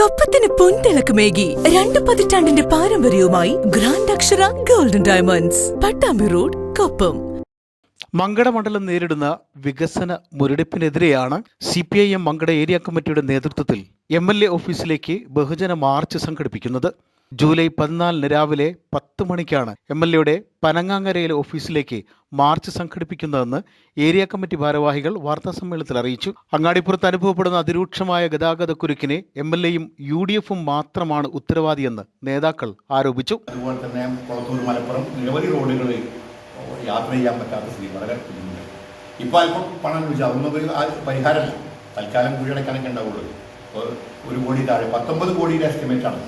കപ്പത്തിന് പൊൻതിളക്കമേകി രണ്ട് പതിറ്റാണ്ടിന്റെ പാരമ്പര്യവുമായി grand Akshara golden diamonds Pattambi road Koppam. Mankada മണ്ഡലം നേരിടുന്ന വികസന മുരടിപ്പിനെതിരെയാണ് C P I M Mankada area കമ്മിറ്റിയുടെ നേതൃത്വത്തിൽ എം എൽ എ ഓഫീസിലേക്ക് ബഹുജന മാർച്ച് സംഘടിപ്പിക്കുന്നത്. ജൂലൈ പതിനാലിന് രാവിലെ പത്ത് മണിക്കാണ് എം എൽ എയുടെ പനങ്ങാങ്ങരയിലെ ഓഫീസിലേക്ക് മാർച്ച് സംഘടിപ്പിക്കുന്നതെന്ന് ഏരിയ കമ്മിറ്റി ഭാരവാഹികൾ വാർത്താസമ്മേളനത്തിൽ അറിയിച്ചു. അങ്ങാടിപ്പുറത്ത് അനുഭവപ്പെടുന്ന അതിരൂക്ഷമായ ഗതാഗതക്കുരുക്കിന് എം എൽ എയും യു ഡി എഫും മാത്രമാണ് ഉത്തരവാദിയെന്ന് നേതാക്കൾ ആരോപിച്ചു. അതുപോലെ തന്നെ മലപ്പുറം നിരവധി റോഡുകളിൽ യാത്ര ചെയ്യാൻ പറ്റാത്ത സ്ഥിതി വളരെ ബുദ്ധിമുട്ടാണ്. ഇപ്പോൾ അല്പം പണം ഒന്നും പരിഹാരമല്ല. തൽക്കാലം കുഴിയടക്കാനൊക്കെ ഉണ്ടാവുള്ളൂ. ഒരു കോടി താഴെ പത്തൊമ്പത് കോടിയുടെ എസ്റ്റിമേറ്റാണ്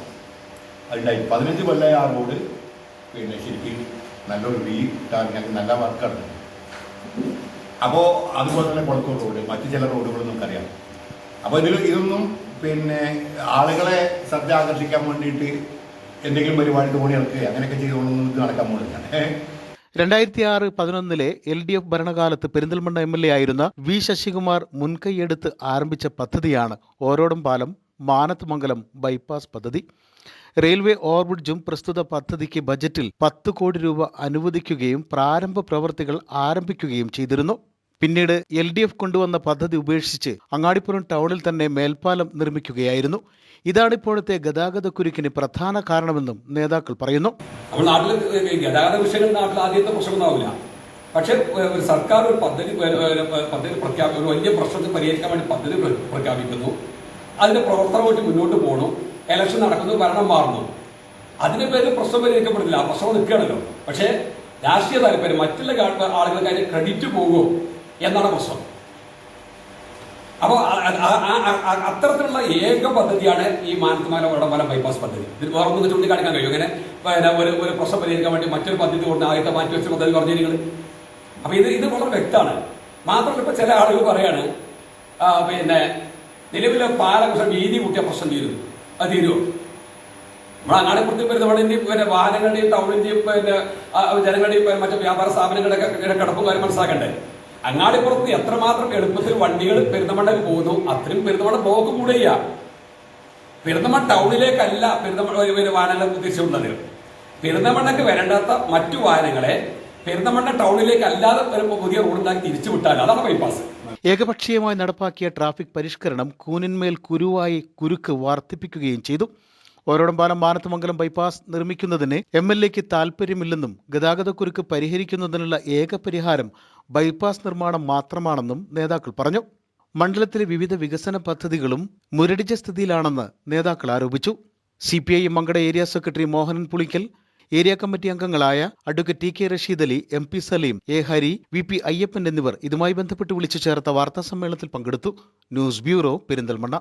അതുണ്ടായി പതിനഞ്ച് കൊല്ലമായി ആ റോഡ് പിന്നെ ശരിക്കും നല്ലൊരു വീ ടാർഗറ്റ് നല്ല വർക്കാണ് അപ്പോൾ അതുപോലെ തന്നെ കുളത്തൂർ റോഡ് മറ്റു ചില റോഡുകളും നമുക്കറിയാം. അപ്പോൾ ഇതിൽ ഇതൊന്നും പിന്നെ ആളുകളെ ശ്രദ്ധ ആകർഷിക്കാൻ വേണ്ടിയിട്ട് എന്തെങ്കിലും പരിപാടി തോണി ഇറക്കുക അങ്ങനെയൊക്കെ ചെയ്തുകൊണ്ടൊന്നും ഇത് നടക്കാൻ പോകുന്നില്ല രണ്ടായിരത്തി ആറ് പതിനൊന്നിലെ എൽ ഡി എഫ് ഭരണകാലത്ത് പെരിന്തൽമണ്ണ എം എൽ എ ആയിരുന്ന വി ശശികുമാർ മുൻകൈയെടുത്ത് ആരംഭിച്ച പദ്ധതിയാണ് ഓരോടും പാലം മാനത്ത് മംഗലം ബൈപ്പാസ് പദ്ധതി. റെയിൽവേ ഓവർബ്രിഡ്ജും പ്രസ്തുത പദ്ധതിക്ക് ബജറ്റിൽ പത്ത് കോടി രൂപ അനുവദിക്കുകയും പ്രാരംഭ പ്രവർത്തികൾ ആരംഭിക്കുകയും ചെയ്തിരുന്നു. പിന്നീട് എൽ ഡി എഫ് കൊണ്ടുവന്ന പദ്ധതി ഉപേക്ഷിച്ച് അങ്ങാടിപ്പുറം ടൗണിൽ തന്നെ മേൽപ്പാലം നിർമ്മിക്കുകയായിരുന്നു. ഇതാണ് ഇപ്പോഴത്തെ ഗതാഗതക്കുരുക്കിന് പ്രധാന കാരണമെന്നും നേതാക്കൾ പറയുന്നു. അപ്പോൾ ഗതാഗത വിഷയങ്ങൾ നാട്ടിൽ ആദ്യത്തെ പ്രശ്നമൊന്നാവില്ല പക്ഷെ ഒരു സർക്കാർ ഒരു പദ്ധതി പദ്ധതി പ്രഖ്യാപി ഒരു വലിയ പ്രശ്നത്തെ പരിഹരിക്കാൻ വേണ്ടി പദ്ധതി പ്രഖ്യാപിക്കുന്നു. അതിന്റെ പ്രവർത്തനമായിട്ട് മുന്നോട്ട് പോകണം ഇലക്ഷൻ നടക്കുന്നു ഭരണം മാറുന്നു. അതിന്റെ പേരിൽ പ്രശ്നം പരിഹരിക്കപ്പെടുന്നില്ല ആ പ്രശ്നം നിൽക്കുകയാണല്ലോ. പക്ഷേ രാഷ്ട്രീയ താല്പര്യം മറ്റുള്ള ആളുകൾക്ക് അതിന് ക്രെഡിറ്റ് പോകുമോ എന്നാണ് പ്രശ്നം. അപ്പോൾ അത്തരത്തിലുള്ള ഏക പദ്ധതിയാണ് ഈ മാനത്തുമാല വടംവല ബൈപ്പാസ് പദ്ധതി. ഇതിൽ വേറെ ഒന്നും ചൂണ്ടിക്കാണിക്കാൻ കഴിയും? അങ്ങനെ ഒരു ഒരു പ്രശ്നം പരിഹരിക്കാൻ വേണ്ടി മറ്റൊരു പദ്ധതി കൊണ്ട് ആദ്യത്തെ മാറ്റി വെച്ച പദ്ധതി പറഞ്ഞു നിങ്ങൾ അപ്പൊ ഇത് ഇത് വളരെ വ്യക്തമാണ്. മാത്രമല്ല ഇപ്പൊ ചില ആളുകൾ പറയാണ് പിന്നെ നിലവിലെ പാലകൃഷ്ണൻ വീതി കൂട്ടിയ പ്രശ്നം തീരും. അത് തീരുമോ നമ്മൾ അങ്ങാടിപ്പുറത്ത് പെരുന്നവളിന്റെയും പിന്നെ വാഹനങ്ങളുടെയും ടൗണിന്റെയും പിന്നെ ജനങ്ങളുടെയും മറ്റു വ്യാപാര സ്ഥാപനങ്ങളുടെ കിടപ്പും കാര്യം മനസ്സിലാക്കണ്ടേ? അങ്ങാടിപ്പുറത്ത് എത്രമാത്രം എളുപ്പത്തിൽ വണ്ടികൾ പെരുന്തമണ്ണയിൽ പോകുന്നു അത്രയും പെരുന്തമണ്ണ ബ്ലോക്ക് കൂടുക പെരുന്തമണ്ണ ടൗണിലേക്കല്ല പെരുന്തമണ്ണ വാഹനങ്ങൾ ഉദ്ദേശിച്ചുള്ളത് പെരുന്തമണ്ണക്ക് വരേണ്ടാത്ത മറ്റു വാഹനങ്ങളെ പെരുന്തമണ്ണ ടൗണിലേക്ക് അല്ലാതെ ഒരു പുതിയ റോഡുണ്ടാക്കി തിരിച്ചു വിട്ടാൽ അതാണ് ബൈപ്പാസ് ഏകപക്ഷീയമായി നടപ്പാക്കിയ ട്രാഫിക് പരിഷ്കരണം കൂനിന്മേൽ കുരുവായി കുരുക്ക് വർദ്ധിപ്പിക്കുകയും ചെയ്തു. ഓരോടമ്പാലം മാനത്തുമംഗലം ബൈപ്പാസ് നിർമ്മിക്കുന്നതിന് എം എൽ എക്ക് താൽപ്പര്യമില്ലെന്നും ഗതാഗതക്കുരുക്ക് പരിഹരിക്കുന്നതിനുള്ള ഏക പരിഹാരം ബൈപ്പാസ് നിർമ്മാണം മാത്രമാണെന്നും നേതാക്കൾ പറഞ്ഞു. മണ്ഡലത്തിലെ വിവിധ വികസന പദ്ധതികളും മുരടിച്ച സ്ഥിതിയിലാണെന്ന് നേതാക്കൾ ആരോപിച്ചു. C P I Mankada area secretary Mohanan Pulikkal area committee അംഗങ്ങളായ advocate T K Rasheed Ali M P Saleem A Hari V P Ayyappan എന്നിവർ ഇതുമായി ബന്ധപ്പെട്ട് വിളിച്ചു ചേർത്ത വാർത്താ സമ്മേളനത്തിൽ പങ്കെടുത്തു. News bureau Perinthalmanna.